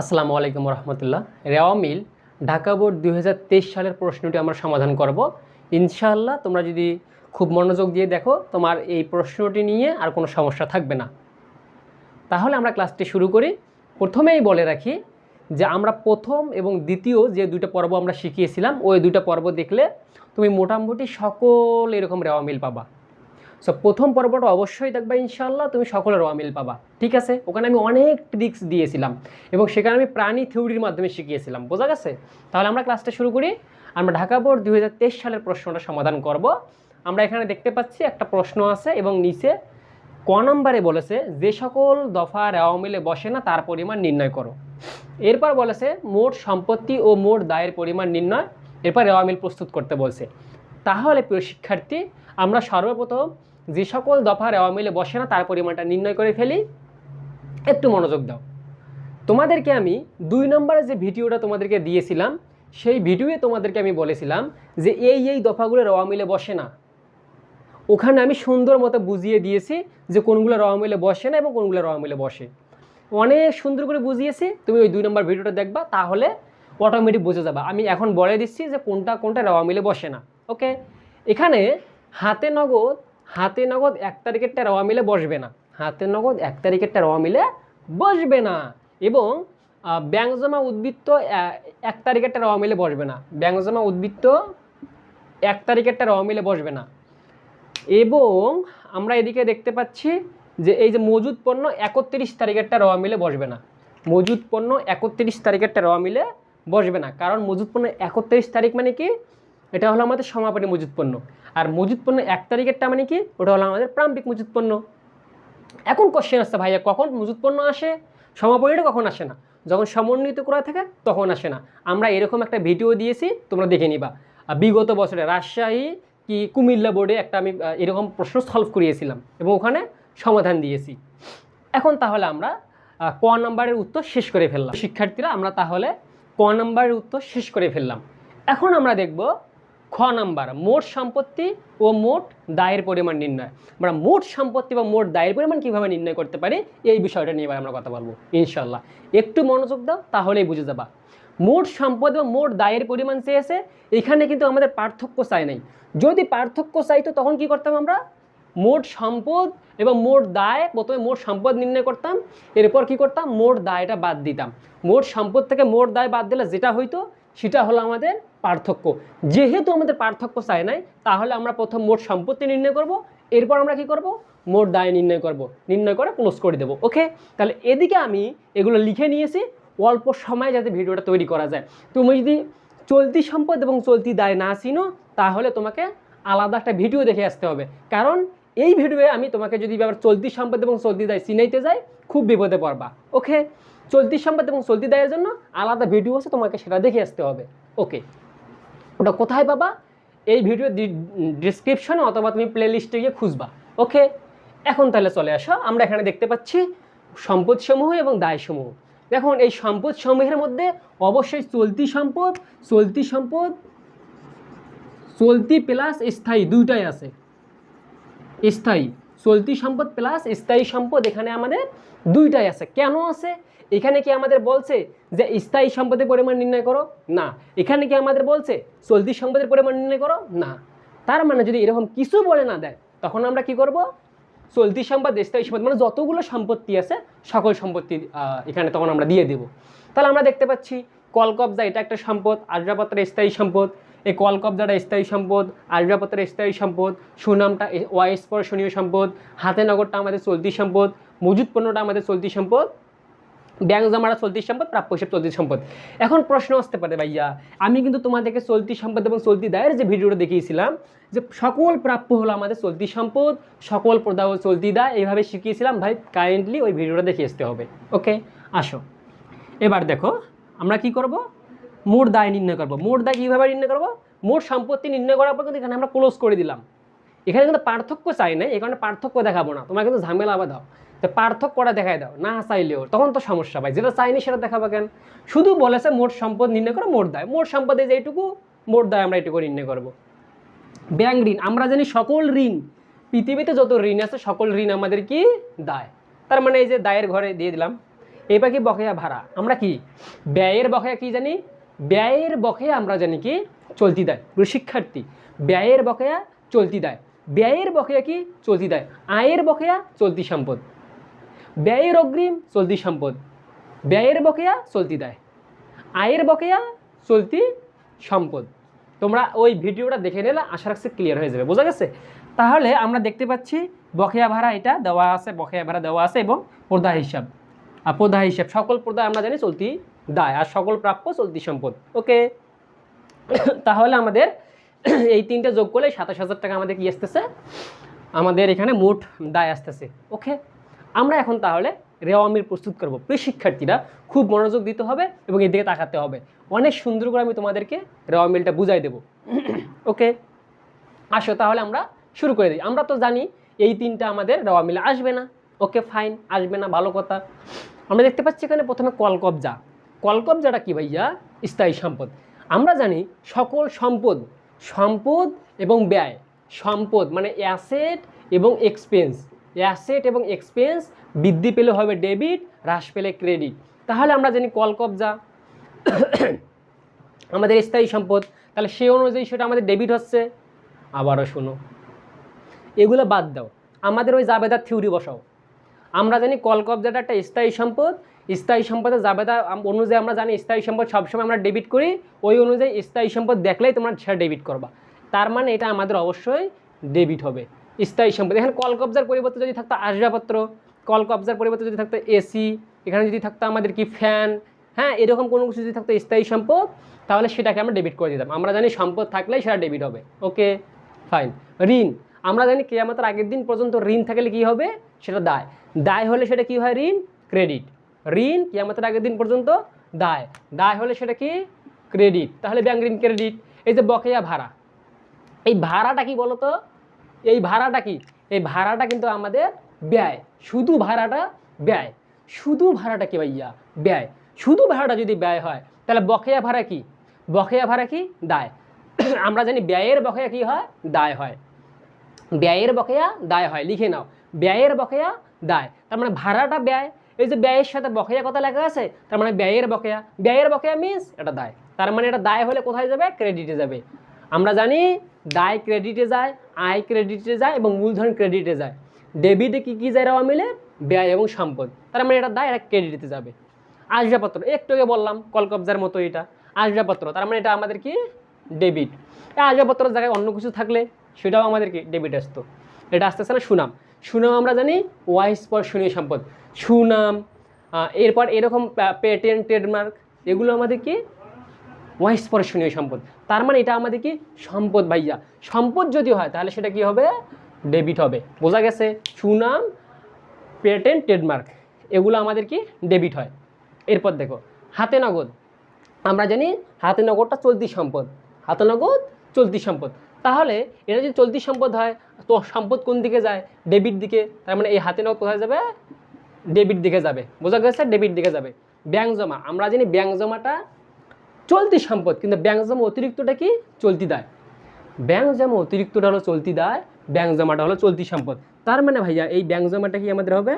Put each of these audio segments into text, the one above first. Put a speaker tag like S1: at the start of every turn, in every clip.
S1: আসসালামু আলাইকুম রহমতুল্লাহ। রেওয়া মিল, ঢাকা বোর্ড দু হাজার তেইশ সালের প্রশ্নটি আমরা সমাধান করব। ইনশাআল্লাহ তোমরা যদি খুব মনোযোগ দিয়ে দেখো, তোমার এই প্রশ্নটি নিয়ে আর কোনো সমস্যা থাকবে না। তাহলে আমরা ক্লাসটি শুরু করি। প্রথমেই বলে রাখি যে আমরা প্রথম এবং দ্বিতীয় যে দুইটা পর্ব আমরা শিখিয়েছিলাম, ওই দুইটা পর্ব দেখলে তুমি মোটামুটি সকল এরকম রেওয়া মিল পাবা। সো প্রথম পর্বটা অবশ্যই দেখবা ইনশাল্লাহ তুমি সকলের রেওয়া মিল পাবা। ঠিক আছে? ওখানে আমি অনেক ট্রিক্স দিয়েছিলাম এবং সেখানে আমি প্রাণী থিওরির মাধ্যমে শিখিয়েছিলাম। বোঝা গেছে? তাহলে আমরা ক্লাসটা শুরু করি। আমরা ঢাকা বোর্ড দু হাজার তেইশ সালের প্রশ্নটা সমাধান করব। আমরা এখানে দেখতে পাচ্ছি একটা প্রশ্ন আছে এবং নিচে ক নম্বরে বলেছে, যে সকল দফা রেওয়া মিলে বসে না, তার পরিমাণ নির্ণয় করো। এরপর বলেছে, মোট সম্পত্তি ও মোট দায়ের পরিমাণ নির্ণয়। এরপর রেওয়া মিল প্রস্তুত করতে বলছে। তাহলে প্রিয় শিক্ষার্থী, আমরা সর্বপ্রথম যে সকল দফা রেওয়া মিলে বসে না, তার পরিমাণটা নির্ণয় করে ফেলি। একটু মনোযোগ দাও। তোমাদেরকে আমি দুই নম্বরে যে ভিডিওটা তোমাদেরকে দিয়েছিলাম, সেই ভিডিওয়ে তোমাদেরকে আমি বলেছিলাম যে এই এই দফাগুলো রেওয়া মিলে বসে না। ওখানে আমি সুন্দর মতো বুঝিয়ে দিয়েছি যে কোনগুলো রওয়া মিলে বসে না এবং কোনগুলো রওয়া মিলে বসে। অনেক সুন্দর করে বুঝিয়েছি, তুমি ওই দুই নম্বর ভিডিওটা দেখবা, তাহলে অটোমেটিক বুঝে যাবা। আমি এখন বলে দিচ্ছি যে কোনটা কোনটা রওয়া মিলে বসে না ওকে এখানে হাতে নগদ হাতে নগদ এক তারিখেরটা রওয়া মিলে বসবে না। হাতে নগদ এক তারিখেরটা রওয়া মিলে বসবে না। এবং ব্যাংক জমা উদ্বৃত্ত এক তারিখেরটা রওয়া মিলে বসবে না। ব্যাংক জমা উদ্বৃত্ত এক তারিখেরটা রওয়া মিলে বসবে না। এবং আমরা এদিকে দেখতে পাচ্ছি যে এই যে মজুদ পণ্য একত্রিশ তারিখেরটা রওয়া মিলে বসবে না। মজুদ পণ্য একত্রিশ তারিখেরটা রওয়া মিলে বসবে না। কারণ মজুদ পণ্য একত্রিশ তারিখ মানে কি? এটা হলো আমাদের সমাপনী মজুদ পণ্য। আর মজুদ পণ্য এক তারিখেরটা মানে কি? ওটা হলো আমাদের প্রাম্ভিক মজুদ পণ্য। এখন কোশ্চেন আসছে ভাইয়া, কখন মজুদ পণ্য আসে? সমাপনীটা কখন আসে না? যখন সমন্বিত করা থাকে, তখন আসে না। আমরা এরকম একটা ভিডিও দিয়েছি, তোমরা দেখে নিবা। বিগত বছরে রাজশাহী কি কুমিল্লা বোর্ডে একটা আমি এরকম প্রশ্ন সলভ করিয়েছিলাম এবং ওখানে সমাধান দিয়েছি। এখন তাহলে আমরা ক নাম্বারের উত্তর শেষ করে ফেললাম। শিক্ষার্থীরা, আমরা তাহলে ক নাম্বারের উত্তর শেষ করে ফেললাম। এখন আমরা দেখব খ নাম্বার, মোট সম্পত্তি ও মোট দায়ের পরিমাণ নির্ণয়। আমরা মোট সম্পত্তি বা মোট দায়ের পরিমাণ কীভাবে নির্ণয় করতে পারি, এই বিষয়টা নিয়ে এবার আমরা কথা বলব ইনশাল্লাহ একটু মনোযোগ দাও, তাহলেই বুঝে যাবা। মোট সম্পদ এবং মোট দায়ের পরিমাণ চেয়েছে, এখানে কিন্তু আমাদের পার্থক্য চাই নাই। যদি পার্থক্য চাইতো তখন কি করতাম আমরা? মোট সম্পদ এবং মোট দায়, প্রথমে মোট সম্পদ নির্ণয় করতাম, এরপর কি করতাম? মোট দায়টা বাদ দিতাম। মোট সম্পদ থেকে মোট দায় বাদ দিলে যেটা হইতো সেটা হলো আমাদের পার্থক্য। যেহেতু আমাদের পার্থক্য চাই নাই, তাহলে আমরা প্রথম মোট সম্পত্তি নির্ণয় করব, এরপর আমরা কি করব? মোট দায় নির্ণয় করব। নির্ণয় করে ক্লোজ করে দেবো ওকে তাহলে এদিকে আমি এগুলো লিখে নিয়েছি, অল্প সময় যাতে ভিডিওটা তৈরি করা যায়। তুমি যদি চলতি সম্পদ এবং চলতি দায় না চিনো, তাহলে তোমাকে আলাদা একটা ভিডিও দেখে আসতে হবে। কারণ এই ভিডিওয়ে আমি তোমাকে যদি আবার চলতি সম্পদ এবং চলতি দায় চিনাইতে যাই, খুব বিপদে পড়বা ওকে চলতি সম্পদ এবং চলতি দায়ের জন্য আলাদা ভিডিও আছে, তোমাকে সেটা দেখে আসতে হবে। ওকে ওটা কোথায় পাবা? এই ভিডিও ডিসক্রিপশনে অথবা তুমি প্লে লিস্টে গিয়ে খুঁজবা। ওকে এখন তাহলে চলে আসো। আমরা এখানে দেখতে পাচ্ছি সম্পদসমূহ এবং দায়সমূহ। দেখুন, এই সম্পদ সমূহের মধ্যে অবশ্যই চলতি সম্পদ চলতি সম্পদ, চলতি প্লাস স্থায়ী দুইটাই আছে। স্থায়ী। চলতি সম্পদ প্লাস স্থায়ী সম্পদ এখানে আমাদের দুইটাই আছে। কেন আছে? এখানে কি আমাদের বলছে যে স্থায়ী সম্পদের পরিমাণ নির্ণয় করো? না। এখানে কি আমাদের বলছে চলতি সম্পদের পরিমাণ নির্ণয় করো? না। তার মানে যদি এরকম কিছু বলে না দেয়, তখন আমরা কি করব? চলতি সম্পদ, স্থায়ী সম্পদ মানে যতগুলো সম্পত্তি আছে, সকল সম্পত্তি এখানে তখন আমরা দিয়ে দেব। তাহলে আমরা দেখতে পাচ্ছি কলকবজা, এটা একটা সম্পদ আসবাবপত্রের স্থায়ী সম্পদ। এই কলকবজাটা স্থায়ী সম্পদ আসবাবপত্রের স্থায়ী সম্পদ, সুনামটা অস্পর্শনীয় সম্পদ, হাতে নগরটা আমাদের চলতি সম্পদ মজুদ পণ্যটা আমাদের চলতি সম্পদ ব্যাংক জমাটা চলতি সম্পদ, প্রাপ্য হিসেব চলতি সম্পদ। এখন প্রশ্ন আসতে পারে ভাইয়া, আমি কিন্তু তোমাদেরকে চলতি সম্পদ এবং চলতি দায়ের যে ভিডিওটা দেখিয়েছিলাম, যে সকল প্রাপ্য হলো আমাদের চলতি সম্পদ, সকল প্রদাহ চলতি দায়, এইভাবে শিখিয়েছিলাম, ভাই কাইন্ডলি ওই ভিডিওটা দেখে আসতে হবে। ওকে আসো। এবার দেখো, আমরা কি করব? মোট দায় নির্ণয় করব। মোট দায় কীভাবে নির্ণয় করব? মোট সম্পত্তি নির্ণয় করার পর কিন্তু এখানে আমরা ক্লোজ করে দিলাম। এখানে কিন্তু পার্থক্য চাই না এখানে পার্থক্য দেখাবো না। তোমরা কিন্তু ঝামেলা আবার দাও। তো পার্থক্য করা দেখাই দাও, না চাইলেও। তখন তো সমস্যা ভাই, যেটা চাইনি সেটা দেখাবো কেন? শুধু বলেছে মোট সম্পদ নির্ণয় করো মোট দায়। মোট সম্পদে যে এইটুকু মোট দায় আমরা এটুকু নির্ণয় করব। ব্যাংক ঋণ, আমরা জানি সকল ঋণ, পৃথিবীতে যত ঋণ আছে, সকল ঋণ আমাদের কি? দায়। তার মানে এই যে দায়ের ঘরে দিয়ে দিলাম। এবার কি বকেয়া ভাড়া। আমরা কি? ব্যয়ের বকেয়া কি জানি? ব্যয়ের বকেয়া আমরা জানি কি? চলতি দেয়। প্রিয় শিক্ষার্থী, ব্যয়ের বকেয়া চলতি দেয়। ব্যয়ের বকেয়া কি? চলতি দেয়। আয়ের বকেয়া চলতি সম্পদ। ব্যয়ের অগ্রিম চলতি সম্পদ। ব্যয়ের বকেয়া চলতি দেয়। আয়ের বকেয়া চলতি সম্পদ। তোমরা ওই ভিডিওটা দেখে নিলে আশা রাখছি ক্লিয়ার হয়ে যাবে। বোঝা গেছে? তাহলে আমরা দেখতে পাচ্ছি বকেয়া ভাড়া এটা দেওয়া আছে, বকেয়া ভাড়া দেওয়া আছে এবং প্রদা হিসাব। আর প্রদা হিসাব, সকল প্রদা আমরা জানি চলতি দায় আর সকল প্রাপ্য চলতি সম্পদ। ওকে? তাহলে আমাদের এই তিনটা যোগ করলে সাতাশ হাজার টাকা আমাদের কি আসতেছে? আমাদের এখানে মোট দায় আসতেছে। ওকে? আমরা এখন তাহলে রেওয়া মিল প্রস্তুত করব। প্রিয় শিক্ষার্থীরা, খুব মনোযোগ দিতে হবে এবং এদিকে তাকাতে হবে। অনেক সুন্দর করে আমি তোমাদেরকে রেওয়া মিলটা বুঝাই দেবো। ওকে? আসো তাহলে আমরা শুরু করে দিই। আমরা তো জানি এই তিনটা আমাদের রেওয়া মিলে আসবে না। ওকে ফাইন আসবে না, ভালো কথা। আমরা দেখতে পাচ্ছি এখানে প্রথমে কল কবজা কল কবজাটা কি ভাইয়া? স্থায়ী সম্পদ। আমরা জানি সকল সম্পদ সম্পদ এবং ব্যয়, সম্পদ মানে অ্যাসেট এবং এক্সপেন্স অ্যাসেট এবং এক্সপেন্স বৃদ্ধি পেলে হবে ডেবিট হ্রাস পেলে ক্রেডিট তাহলে আমরা জানি কল কবজা আমাদের স্থায়ী সম্পদ, তাহলে সে অনুযায়ী সেটা আমাদের ডেবিট হচ্ছে। আবারও শোনো। এগুলো বাদ দাও। আমাদের ওই জাবেদার থিওরি বসাও। আমরা জানি কল কবজাটা একটা স্থায়ী সম্পদ স্থায়ী সম্পদে জাবেদা আম- অনুযায়ী আমরা জানি স্থায়ী সম্পদ সবসময় আমরা ডেবিট করি, ওই অনুযায়ী স্থায়ী সম্পদ দেখলেই তোমরা সেটা ডেবিট করবা। তার মানে এটা আমাদের অবশ্যই ডেবিট হবে। স্থায়ী সম্পদ, এখানে কল কবজার পরিবর্তে যদি থাকতো আসবাবপত্র কল কবজার পরিবর্তে যদি থাকতো এসি এখানে যদি থাকতো আমাদের কি ফ্যান হ্যাঁ এরকম কোনো কিছু যদি থাকতো স্থায়ী সম্পদ, তাহলে সেটাকে আমরা ডেবিট করে দিতাম। আমরা জানি সম্পদ থাকলেই সেটা ডেবিট হবে। ওকে ফাইন ঋণ, আমরা জানি কেয়ামতের আগের দিন পর্যন্ত ঋণ থাকলে কি হবে? সেটা দায়। দায় হলে সেটা কি হয় ঋণ? ক্রেডিট ঋণ কেয়ামতের আগের দিন পর্যন্ত দায়। দায় হলে সেটা কি? ক্রেডিট। তাহলে ব্যাংক ঋণ, ক্রেডিট। এই যে বকেয়া ভাড়া। এই ভাড়াটা কি বলতো? এই ভাড়াটা কি? এই ভাড়াটা কিন্তু আমাদের ব্যয়। শুধু ভাড়াটা ব্যয়। শুধু ভাড়াটা কি ভাইয়া? ব্যয়। শুধু ভাড়াটা যদি ব্যয় হয়, তাহলে বকেয়া ভাড়া কি? বকেয়া ভাড়া কি? দায়। আমরা জানি ব্যয়ের বকেয়া কি হয়? দায় হয়। ব্যয়ের বকেয়া দায় হয়। লিখে নাও। ব্যয়ের বকেয়া দায়। তার মানে ভাড়াটা ব্যয় এই যে ব্যয়ের সাথে বকেয়া কথা লেখা আছে, তার মানে ব্যয়ের বকেয়া। ব্যয়ের বকেয়া মিন্স এটা দায়। তার মানে এটা দায় হলে কোথায় যাবে? ক্রেডিটে যাবে। আমরা জানি দায় ক্রেডিটে যায়, আয় ক্রেডিটে যায় এবং মূলধন ক্রেডিটে যায়। ডেবিটে কী কী যায় রাওয়া মিলে? ব্যয় এবং সম্পদ। তার মানে এটা দায়, এটা ক্রেডিটে যাবে। আসবাবপত্র, একটু আগে বললাম, কলকবজার মতো এটা। আসবাবপত্র, তার মানে এটা আমাদের কি? ডেবিট এই আসবাবপত্রের জায়গায় অন্য কিছু থাকলে সেটাও আমাদের কি ডেবিট আসতো। এটা আস্তে আস্তে সুনাম। সুনাম আমরা জানি ওয়াই স্পর্শনীয় সম্পদ। সুনাম এরপর এরকম পেটেন্ট ট্রেডমার্ক এগুলো আমাদের কি? ওয়াই স্পর্শনীয় সম্পদ। তার মানে এটা আমাদের কি? সম্পদ ভাইয়া। সম্পদ যদি হয়, তাহলে সেটা কি হবে? ডেবিট হবে। বোঝা গেছে? সুনাম পেটেন্ট ট্রেডমার্ক এগুলো আমাদের কি? ডেবিট হয়। এরপর দেখো, হাতে নগদ। আমরা জানি হাতে নগদটা চলতি সম্পদ। হাতে নগদ, চলতি সম্পদ। তাহলে এটা যদি চলতি সম্পদ হয়, তো সম্পদ কোন দিকে যায়? ডেবিট দিকে। তার মানে এই হাতে নগদ কোথায় যাবে? ডেবিট দিকে যাবে। বোঝা গেছে? ডেবিট দিকে যাবে। ব্যাংক জমা। আমরা জানি ব্যাংক জমাটা চলতি সম্পদ, কিন্তু ব্যাংক জমা অতিরিক্তটা কি? চলতি দায়। ব্যাংক জমা অতিরিক্তটা হলো চলতি দায়, ব্যাংক জমাটা হলো চলতি সম্পদ। তার মানে ভাইয়া, এই ব্যাংক জমাটা কি আমাদের হবে?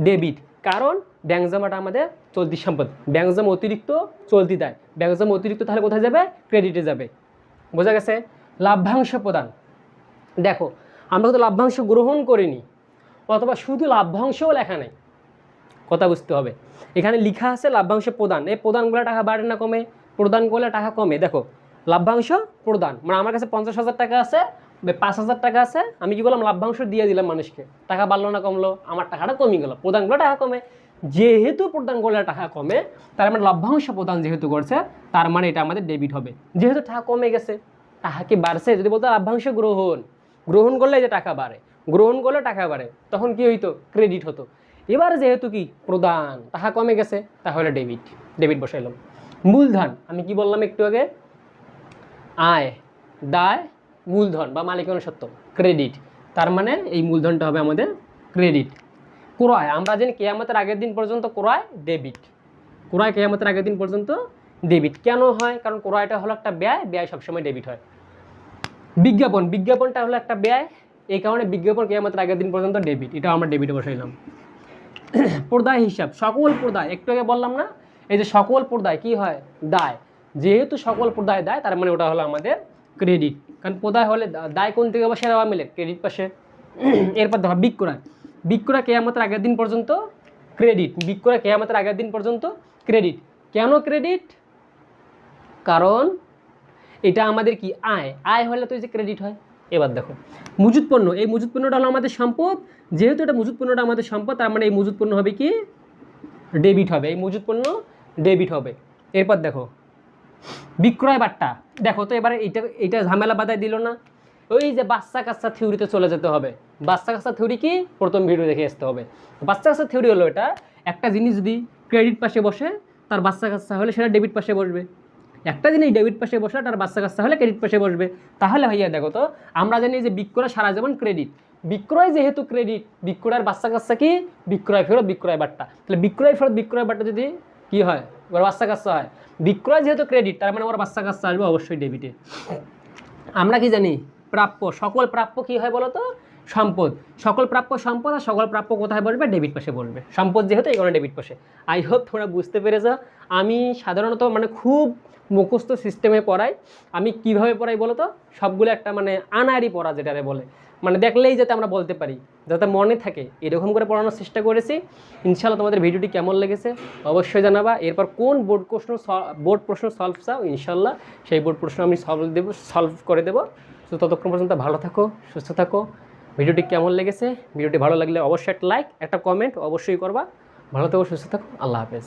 S1: ডেবিট। কারণ ব্যাংক জমাটা আমাদের চলতি সম্পদ। ব্যাংক জমা অতিরিক্ত চলতি দায়। ব্যাংক জমা অতিরিক্ত তাহলে কোথায় যাবে? ক্রেডিটে যাবে। বোঝা গেছে? লাভ্যাংশ প্রদান। দেখো, আমরা তো লাভ্যাংশ গ্রহণ করিনি, অথবা শুধু লাভ্যাংশও লেখা নেই। কথা বুঝতে হবে। এখানে লেখা আছে লাভ্যাংশ প্রদান। এই প্রদানগুলো টাকা বাড়ে না কমে? প্রদান করলে টাকা কমে। দেখো, লাভ্যাংশ প্রদান। মানে আমার কাছে পঞ্চাশ হাজার টাকা আছে পাঁচ হাজার টাকা আছে, আমি কি করলাম লাভ্যাংশ দিয়ে দিলাম মানুষকে। টাকা বাড়লো না কমলো, আমার টাকাটা কমে গেলো প্রদান করলে টাকা কমে। যেহেতু প্রদান করলে টাকা কমে, তার মানে লভ্যাংশ প্রদান যেহেতু করছে, তার মানে এটা আমাদের ডেবিট হবে। যেহেতু টাকা কমে গেছে টাকা কি বাড়ছে। যদি বলতো লাভ্যাংশ গ্রহণ গ্রহণ করলে যে টাকা বাড়ে, গ্রহণ করলে টাকা বাড়ে, তখন কি হইতো? ক্রেডিট হতো। এবার যেহেতু কি? প্রদান। টাকা কমে গেছে, তাহলে ডেবিট ডেবিট বসাইলাম মূলধন, আমি কি বললাম একটু আগে? আয়, দায়, মূলধন বা মালিকানা সত্ত্ব ক্রেডিট তার মানে এই মূলধনটা হবে আমাদের ক্রেডিট ক্রয়, আমরা জানি কেয়ামতের আগের দিন পর্যন্ত ক্রয় ডেবিট ক্রয় কেয়ামতের আগের দিন পর্যন্ত ডেবিট কেন হয়? কারণ ক্রয়টা হলো একটা ব্যয় ব্যয় সবসময় ডেবিট হয়। বিজ্ঞাপন, বিজ্ঞাপনটা হলো একটা ব্যয়, এই কারণে বিজ্ঞাপন কেয়ামতের আগের দিন পর্যন্ত ডেবিট এটা আমরা ডেবিটে বসাইলাম প্রদায় হিসাব, সকল প্রদায়, একটু আগে বললাম না? এই যে সকল প্রদায়, কি হয়? দায়। যেহেতু সকল প্রদায় দায়, তার মানে ওটা হলো আমাদের ক্রেডিট কারণ প্রদায় হলে দায় কোন থেকে বসে দেওয়া মিলে? ক্রেডিট পাশে এরপর দেখো, বিক্রয়। বিক্রয় কেয়ামতের আগের দিন পর্যন্ত ক্রেডিট বিক্রয় কেয়ামতের আগের দিন পর্যন্ত ক্রেডিট কেন ক্রেডিট কারণ এটা আমাদের কি? আয়। আয় হলে তো যে ক্রেডিট হয়। এবার দেখো, মজুত পণ্য। এই মজুত পণ্যটা হলো আমাদের সম্পদ। যেহেতু এটা মজুত পণ্যটা আমাদের সম্পদ, তার মানে এই মজুত পণ্য হবে কি? ডেবিট হবে। এই মজুত পণ্য ডেবিট হবে। এরপর দেখো, বিক্রয় বাট্টা। দেখো তো এবারে এইটা এইটা ঝামেলা বাধায় দিল না। ওই যে বাচ্চা কাচ্চা থিওরিতে চলে যেতে হবে। বাচ্চা কাচ্চা থিওরি কি? প্রথম ভিডিও দেখে আসতে হবে। বাচ্চা কাচ্চা থিওরি হলো এটা, একটা জিনিস যদি ক্রেডিট পাশে বসে, তার বাচ্চা কাচ্চা হলে সেটা ডেবিট পাশে বসবে। একটা জিনিস ডেবিট পাশে বসে তার বাচ্চা কাচ্চা হলে ক্রেডিট পাশে বসবে। তাহলে ভাইয়া দেখো তো, আমরা জানি যে বিক্রয় সারা যেমন ক্রেডিট বিক্রয় যেহেতু ক্রেডিট বিক্রয়ের বাচ্চা কাচ্চা কি? বিক্রয় ফেরত, বিক্রয় বাট্টা। তাহলে বিক্রয় ফেরত, বিক্রয় বাট্টা যদি কি হয়? ওর বাচ্চা কাচ্চা হয়। বিক্রয় যেহেতু ক্রেডিট তার মানে ওর বাচ্চা কাচ্চা আসবে অবশ্যই ডেবিটে আমরা কি জানি? প্রাপ্য, সকল প্রাপ্য কি হয় বলো তো সম্পদ। সকল প্রাপ্য সম্পদ আর সকল প্রাপ্য কোথায় বসবে? ডেবিট পাশে বসবে। সম্পদ যেহেতু এই কারণে ডেবিট পাশে। আই হোপ তোমরা বুঝতে পেরেছ। আমি সাধারণত মানে খুব মুখস্থ সিস্টেমে পড়াই। আমি কীভাবে পড়াই বলো তো সবগুলো একটা মানে আনারি পড়া যেটারে বলে। মানে দেখলেই যাতে আমরা বলতে পারি। যাতে মনে থাকে। এরকম করে পড়ানোর চেষ্টা করেছি। ইনশাল্লাহ তোমাদের ভিডিওটি কেমন লেগেছে অবশ্যই জানাবা। এরপর কোন বোর্ড প্রশ্ন বোর্ড প্রশ্ন সলভ চাও? ইনশাল্লাহ সেই বোর্ড প্রশ্ন আমি সলভ দেবো সলভ করে দেবো। তো ততক্ষণ পর্যন্ত ভালো থাকো, সুস্থ থাকো। ভিডিওটি কেমন লেগেছে? ভিডিওটি ভালো লাগলে অবশ্যই একটা লাইক একটা কমেন্ট অবশ্যই করবা। ভালো থেকো, সুস্থ থাকো, আল্লাহ হাফেজ।